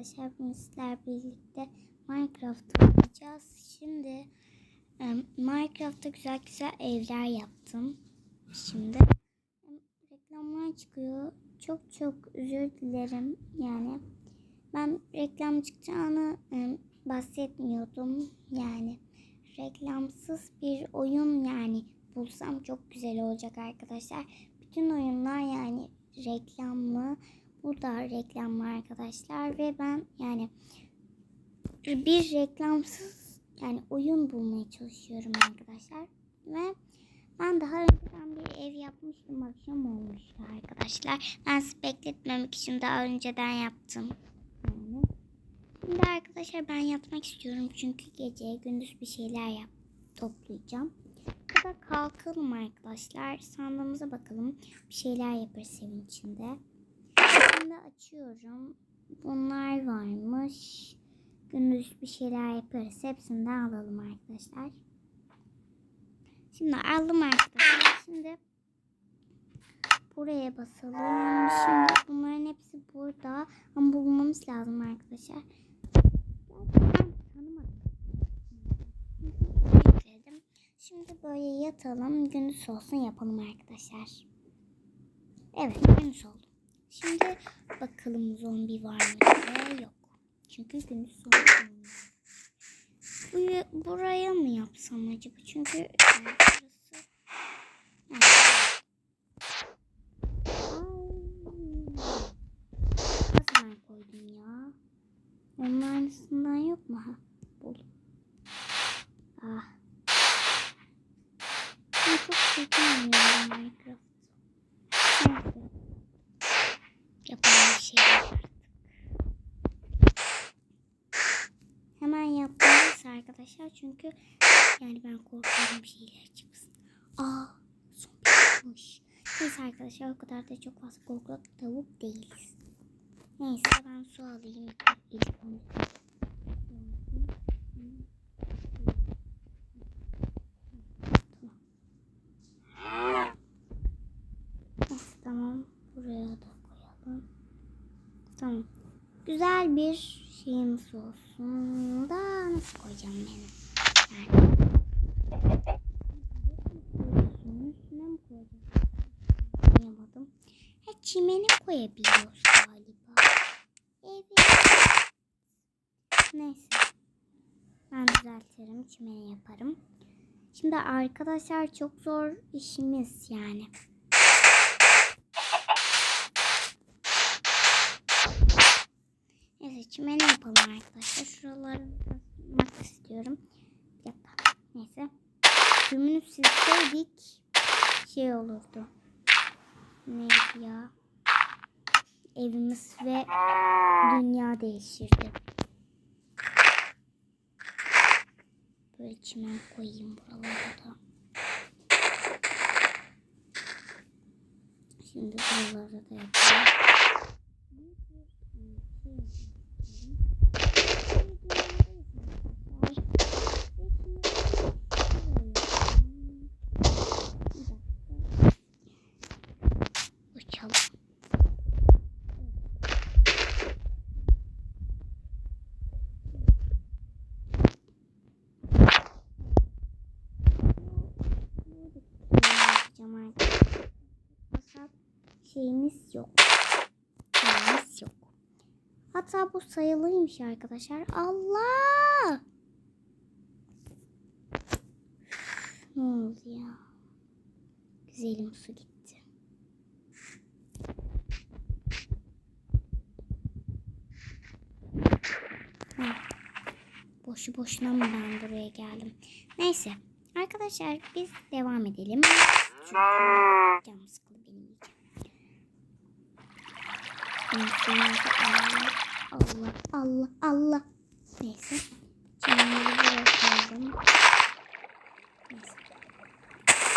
arkadaşlar bugün birlikte Minecraft oynayacağız. Şimdi e, Minecraft'ta güzel güzel evler yaptım. Şimdi e, reklamlar çıkıyor. Çok çok özür dilerim. Yani ben reklam çıkacağını e, bahsetmiyordum. Yani reklamsız bir oyun yani bulsam çok güzel olacak arkadaşlar. Bütün oyunlar yani reklamlı. Burada reklam var arkadaşlar ve ben yani bir reklamsız yani oyun bulmaya çalışıyorum arkadaşlar. Ve ben daha önceden bir ev yapmıştım. Akşam olmuştu arkadaşlar. Ben sizi bekletmemek için daha önceden yaptım. Şimdi arkadaşlar ben yatmak istiyorum. Çünkü gece gündüz bir şeyler yap toplayacağım. Ya da kalkalım arkadaşlar. Sandığımıza bakalım. Bir şeyler yaparız evin içinde. Şimdi açıyorum. Bunlar varmış. Gündüz bir şeyler yaparız. Hepsinden alalım arkadaşlar. Şimdi aldım arkadaşlar. Şimdi buraya basalım. Şimdi bunların hepsi burada. Ama bulmamız lazım arkadaşlar. Şimdi böyle yatalım. Gündüz olsun yapalım arkadaşlar. Evet gündüz oldu. Şimdi bakalım zombi var mı yok. Çünkü gündüz zombi olmuyor. Bu, buraya mı yapsam acaba? Çünkü yani. Yani, Ay. Az ben koydum ya. Onun aynısından yok mu? Ha, buldum. Ah. Ben çok çirkin oynuyorum Minecraft. Şeyler artık. Hemen yapmalıyız arkadaşlar. Çünkü yani ben korkuyorum bir şeyler çıksın. Aa zombi çıkmış. Neyse arkadaşlar o kadar da çok fazla korkak tavuk değiliz. Neyse ben su alayım. Tamam. Buraya da koyalım. Tamam. Güzel bir şeyimiz olsun. Da nasıl koyacağım benim? Yani. Mi koyacağım? Koyamadım. Ha, çimene koyabiliyoruz galiba. Evet. Neyse. Ben düzeltirim. Çimene yaparım. Şimdi arkadaşlar çok zor işimiz yani. Neyse çimene yapalım arkadaşlar. Şuraları yapmak istiyorum. Dakika. Neyse. Tümünü silseydik şey olurdu. Neydi ya? Evimiz ve dünya değişirdi. Böyle çimen koyayım buralara da. Şimdi buraları da yapalım. Şeyimiz yok. Şeyimiz yok. Hatta bu sayılıymış arkadaşlar. Allah! Ne oldu ya? Güzelim su gitti. Heh. Boşu boşuna mı ben buraya geldim? Neyse. Arkadaşlar biz devam edelim. Canım sıkıldı benim iyice. Neyse, neyse. Allah, Allah, Allah. Neyse. Çimenleri buraya koydum. Neyse.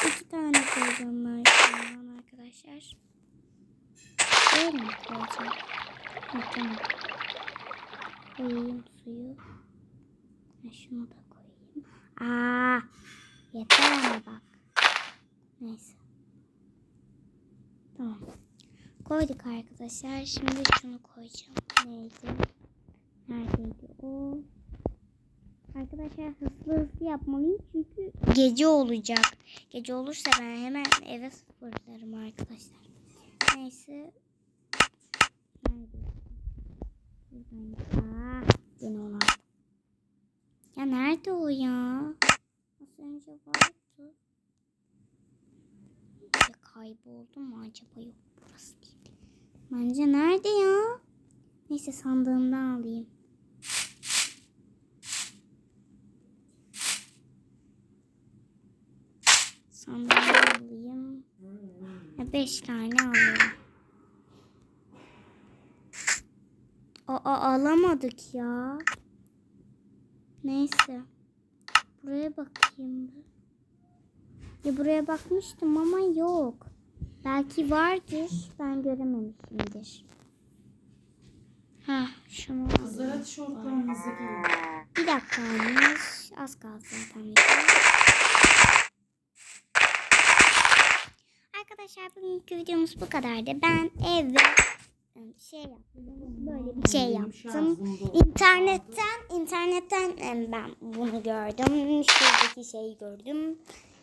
İki tane koyacağım ben arkadaşlar. Böyle mi koyacağım? Ha, tamam. Koyayım suyu. Ha, şunu da koyayım. Aa, yeter ama bak. Neyse. Tamam. Koyduk arkadaşlar. Şimdi şunu koyacağım. Neydi? neydi o? Arkadaşlar hızlı hızlı yapmalıyım çünkü gece olacak. Gece olursa ben hemen eve fırlarım arkadaşlar. Neyse. Nerede? Buradan. Ah. Ya nerede o ya? Az önce vardı. Kayboldu mu acaba? Yok burası değil. Bence nerede ya? Neyse sandığımdan alayım. Sandığımdan alayım. Beş tane alayım. Aa alamadık ya. Neyse. Buraya bakayım. Ya buraya bakmıştım ama yok. Belki vardır. Ben görememişimdir. Ha, şunu Kızlar hadi şortlarınızı giyin. bir dakikamız az kaldı zaten. Arkadaşlar bugünkü videomuz bu kadardı. Ben evde şey yaptım. Böyle bir şey yaptım. İnternetten internetten ben bunu gördüm. Şuradaki şeyi gördüm.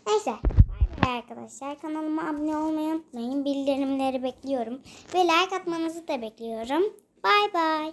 Neyse. Bay arkadaşlar. Kanalıma abone olmayı unutmayın. Bildirimleri bekliyorum. Ve like atmanızı da bekliyorum. Bay bay.